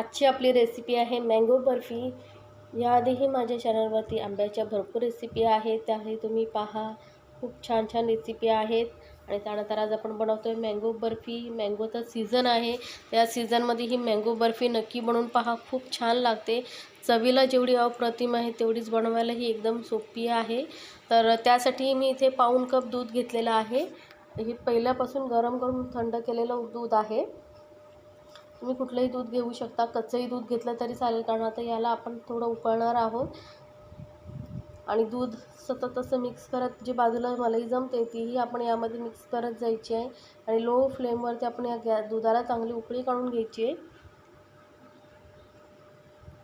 आजची आपली रेसिपी आहे मँगो बर्फी. याआधीही माझ्या चॅनलवरती आंब्याच्या भरपूर रेसिपी आहेत. त्याही तुम्ही पहा. खूप छान छान रेसिपी आहेत. आणि त्यानंतर आज आपण बनवतो आहे मँगो बर्फी मँगोचा सीझन आहे. त्या सीझनमध्ये ही मँगो बर्फी नक्की बनवून पहा. खूप छान लागते. चवीला जेवढी अप्रतिम आहे तेवढीच बनवायला ही एकदम सोपी आहे. तर त्यासाठी मी इथे पाऊण कप दूध घेतलेलं आहे. हे पहिल्यापासून गरम करून थंड केलेलं दूध आहे. तुम्ही कुठलंही दूध घेऊ शकता कच्चंही दूध घेतलं तरी चालेल कारण आता याला आपण थोडं उकळणार आहोत. आणि दूध सतत असं मिक्स करत जी बाजूला मलाई जमते तीही आपण यामध्ये मिक्स करत जायची आहे. आणि लो फ्लेमवरती आपण या गॅ दुधाला चांगली उकळी काढून घ्यायची आहे.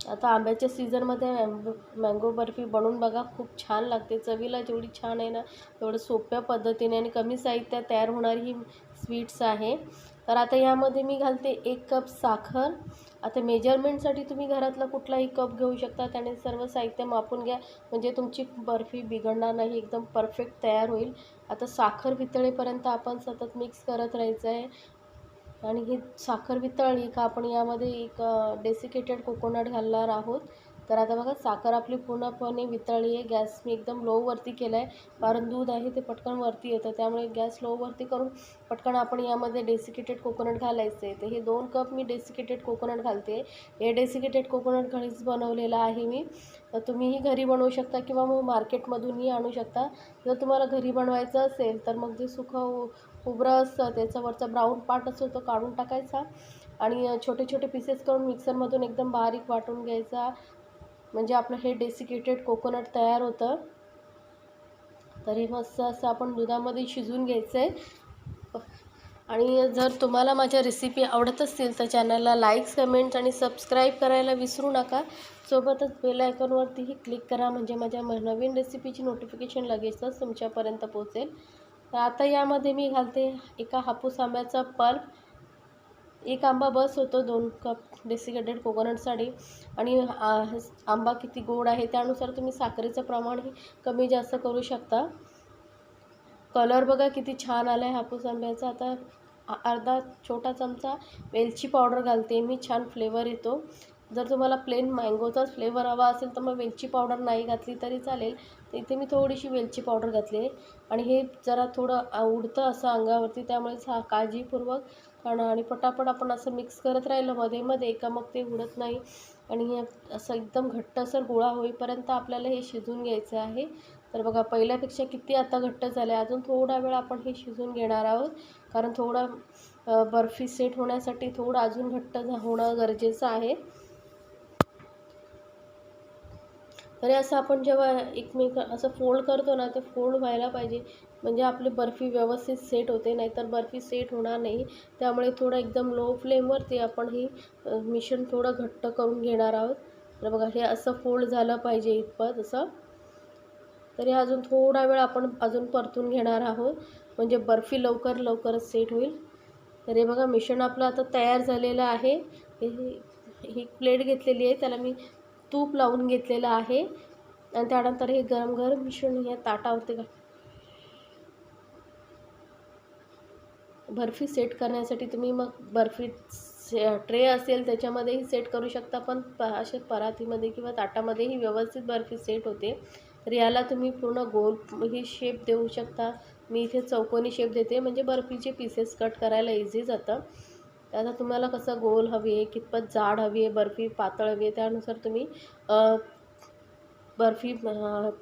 आता आंब्याच्या सीझनमध्ये मँगो मँगो बर्फी बनवून बघा खूप छान लागते. चवीला जेवढी छान आहे ना तेवढं सोप्या पद्धतीने आणि कमी साहित्यात तयार होणारी ही स्वीट्स आहे. तर आता यामध्ये मी घालते एक कप साखर. आता मेजरमेंटसाठी तुम्ही घरातला कुठलाही कप घेऊ शकता. त्याने सर्व साहित्य मापून घ्या. म्हणजे तुमची बर्फी बिघडणार नाही. एकदम परफेक्ट तयार होईल. आता साखर वितळेपर्यंत आपण सतत मिक्स करत राहायचं आहे. आणि ही साखर वितळली का आपण यामध्ये एक डेसिकेटेड कोकोनट घालणार आहोत. तर आता बघा साखर आपली पूर्णपणे वितळली आहे. गॅस मी एकदम लोवरती केला आहे कारण दूध आहे ते पटकन वरती येतं. त्यामुळे गॅस लोवरती करून पटकन आपण यामध्ये डेसिकेटेड कोकोनट घालायचं आहे तर हे दोन कप मी डेसिकेटेड कोकोनट घालते. हे डेसिकेटेड कोकोनट घरीच बनवलेलं आहे मी. तर तुम्हीही घरी बनवू शकता किंवा मग मार्केटमधूनही आणू शकता. जर तुम्हाला घरी बनवायचं असेल तर मग जे सुखं उबरं असतं. त्याच्यावरचा ब्राऊन पार्ट असतो तो काढून टाकायचा. आणि छोटे छोटे पीसेस करून मिक्सरमधून एकदम बारीक वाटून घ्यायचा. म्हणजे आपलं हे डेसिकेटेड कोकोनट तयार होतं. तर हे मस्त असं आपण दुधामध्ये शिजवून घ्यायचं आहे आणि जर तुम्हाला माझ्या रेसिपी आवडत असतील तर चॅनलला लाईक्स कमेंट्स आणि सबस्क्राईब करायला विसरू नका. सोबतच बेल आयकॉनवरतीही क्लिक करा म्हणजे माझ्या नवीन रेसिपीची नोटिफिकेशन लगेचच तुमच्यापर्यंत पोहोचेल. तर आता यामध्ये मी घालते एका हापूस आंब्याचा पल्प एक आंबा बस होतो दोन कप डेसिकेटेड कोकोनटसाठी आणि आंबा किती गोड आहे त्यानुसार तुम्ही साखरेचं प्रमाणही कमी जास्त करू शकता. कलर बघा किती छान आला आहे हापूस आंब्याचा आता अर्धा छोटा चमचा वेलची पावडर घालते मी छान फ्लेवर येतो. जर तुम्हाला प्लेन मँगोचाच फ्लेवर हवा असेल तर मग वेलची पावडर नाही घातली तरी चालेल. तर इथे मी थोडीशी वेलची पावडर घातली आहे आणि हे जरा थोडं उडतं असं अंगावरती त्यामुळे हा काळजीपूर्वक कारण आणि पटापट आपण असं मिक्स करत राहिलं मध्ये मध्ये का मग ते उडत नाही. आणि हे असं एकदम घट्टसर गोळा होईपर्यंत आपल्याला हे शिजून घ्यायचं आहे. तर बघा पहिल्यापेक्षा किती आता घट्ट झालं. आहे अजून थोडा वेळ आपण हे शिजून घेणार आहोत. कारण थोडा बर्फी सेट होण्यासाठी थोडं अजून घट्ट होणं गरजेचं आहे. तरी असं आपण जेव्हा एकमेक असं फोल्ड करतो ना ते फोल्ड व्हायला पाहिजे. म्हणजे आपली बर्फी व्यवस्थित सेट होते नाहीतर बर्फी सेट होणार नाही. त्यामुळे थोडं एकदम लो फ्लेमवरती आपण ही मिश्रण थोडं घट्ट करून घेणार आहोत. तर बघा हे असं फोल्ड झालं पाहिजे इतपत असं. तरी अजून थोडा वेळ आपण अजून परतून घेणार आहोत. म्हणजे बर्फी लवकर लवकरच सेट होईल. तर हे बघा मिश्रण आपलं आता तयार झालेलं आहे. ही प्लेट घेतलेली आहे. त्याला मी तूप लावून घेतलेलं आहे. आणि त्यानंतर हे गरम गरम मिश्रण या ताटावरती बर्फी सेट करण्यासाठी तुम्ही मग बर्फी ट्रे असेल त्याच्यामध्येही सेट करू शकता. पण प असे परातीमध्ये किंवा ताटामध्येही व्यवस्थित बर्फी सेट होते. तर याला तुम्ही पूर्ण गोल ही शेप देऊ शकता. मी इथे चौकोनी शेप देते. म्हणजे बर्फीचे पीसेस कट करायला इझी जातं. आता तुम्हाला कसं गोल हवी आहे कितपत जाड हवी आहे बर्फी पातळ हवी आहे त्यानुसार तुम्ही बर्फी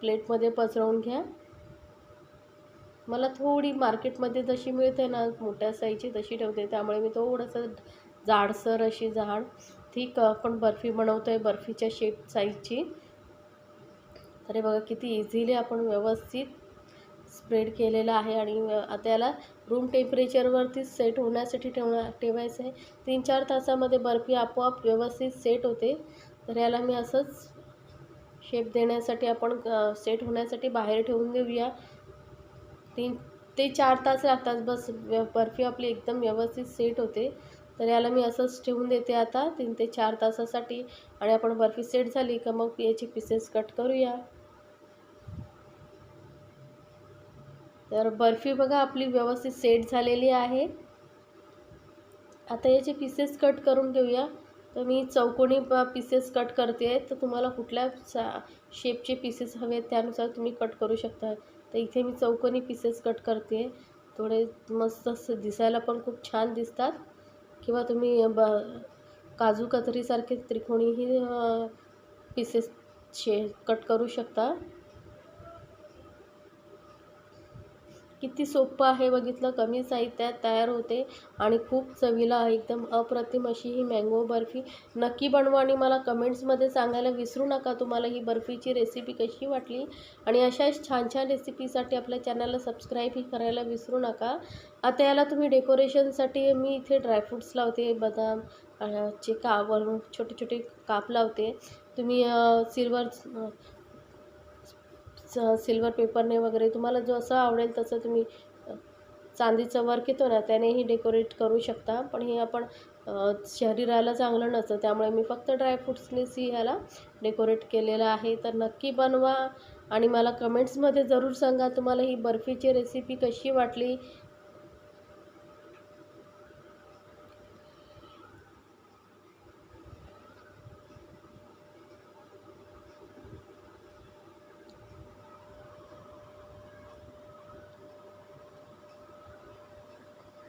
प्लेटमध्ये पसरवून घ्या. मला थोडी मार्केटमध्ये जशी मिळते ना मोठ्या साईजची तशी ठेवते. त्यामुळे मी थोडंसं जाडसर अशी जाड ठीक आपण बर्फी बनवतो आहे बर्फीच्या शेप साईजची. तर हे बघा किती इझिली आपण व्यवस्थित स्प्रेड केलेला आहे आणि त्याला रूम टेम्परेचरवरती सेट होण्यासाठी ठेवण्या ठेवायचं आहे तीन चार तासामध्ये बर्फी आपोआप व्यवस्थित सेट होते. तर याला मी असंच शेप देण्यासाठी आपण सेट होण्यासाठी बाहेर ठेवून देऊया. तीन ते चार तास लागतात बस बर्फी आपली एकदम व्यवस्थित सेट होते. तर याला मी असंच ठेवून देते आता तीन ते चार तासासाठी. आणि आपण बर्फी सेट झाली का मग याचे पीसेस कट करूया. तर बर्फी बघा आपली व्यवस्थित सेट झालेली आहे. आता याचे पीसेस कट करून घेऊया. तर मी चौकोनी पीसेस कट करते. तर तुम्हाला कुठल्या सा शेपचे पीसेस हवे आहेत त्यानुसार तुम्ही कट करू शकता. तर इथे मी चौकोनी पीसेस कट करते. थोडे मस्त असं दिसायला पण खूप छान दिसतात. किंवा तुम्ही ब काजू कतरीसारखे त्रिकोणीही पीसेस शे कट करू शकता. किती सोपं आहे बघितलं? कमी साहित्यात तयार होते आणि खूप चवीला एकदम अप्रतिम अशी ही मँगो बर्फी. नक्की बनवा आणि मला कमेंट्समध्ये सांगायला विसरू नका. तुम्हाला ही बर्फीची रेसिपी कशी वाटली? आणि अशाच छान छान रेसिपीसाठी आपल्या चॅनलला सबस्क्राईबही करायला विसरू नका. आता याला तुम्ही डेकोरेशनसाठी मी इथे ड्रायफ्रूट्स लावते. बदाम चे कावर छोटे छोटे काप लावते. तुम्ही सिल्वर सिल्वर पेपरने वगैरे तुम्हाला जसं आवडेल तसं तुम्ही चांदीचं वर्क येतो ना त्यानेही डेकोरेट करू शकता. पण हे आपण शरीराला चांगलं नसतं त्यामुळे मी फक्त ड्रायफ्रुट्सनेच ही ह्याला डेकोरेट केलेलं आहे. तर नक्की बनवा आणि मला कमेंट्समध्ये जरूर सांगा तुम्हाला ही बर्फीची रेसिपी कशी वाटली.